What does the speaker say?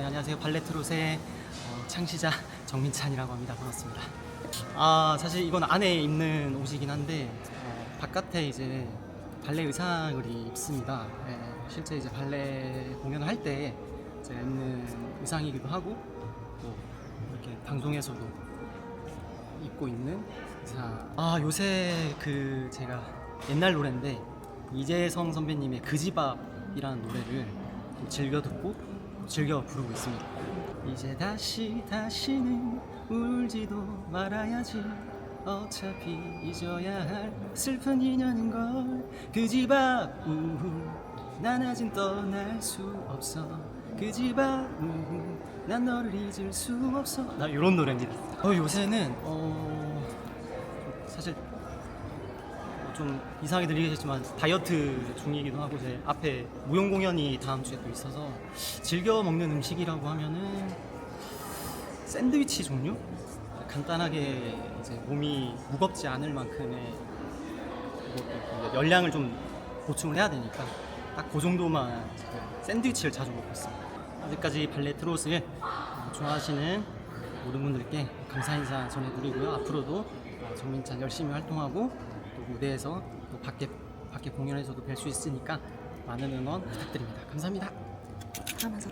네, 안녕하세요. 발레트롯의 어, 창시자 정민찬이라고 합니다. 반갑습니다. 아, 사실 이건 안에 입는 옷이긴 한데 어, 바깥에 이제 발레 의상을 입습니다. 예, 실제 이제 발레 공연을 할 때 제가 입는 의상이기도 하고 또 이렇게 방송에서도 입고 있는 의상. 아, 요새 그 제가 옛날 노래인데 이재성 선배님의 그지밥이라는 노래를 좀 즐겨 듣고 즐겨 부르고 있습니다. 이제 다시 다시는 울지도 말아야지 어차피 잊어야 할 슬픈 인연인 걸 그지밥 우후 난 아직 떠날 수 없어 그지밥 우후 난 너를 잊을 수 없어 나 이런 노래입니다. 어, 요새는 어 사실 좀 이상하게 들리겠지만 다이어트 중이기도 하고 제 앞에 무용 공연이 다음 주에 또 있어서 즐겨 먹는 음식이라고 하면은 샌드위치 종류 간단하게 이제 몸이 무겁지 않을 만큼의 뭐 열량을 좀 보충을 해야 되니까 딱 그 정도만 샌드위치를 자주 먹고 있습니다. 아직까지 발레 어, 좋아하시는 모든 분들께 감사 인사 전해드리고요. 앞으로도 어, 정민찬 열심히 활동하고 또 무대에서 또 밖에 밖에 공연에서도 뵐 수 있으니까 많은 응원 부탁드립니다. 감사합니다. 하면서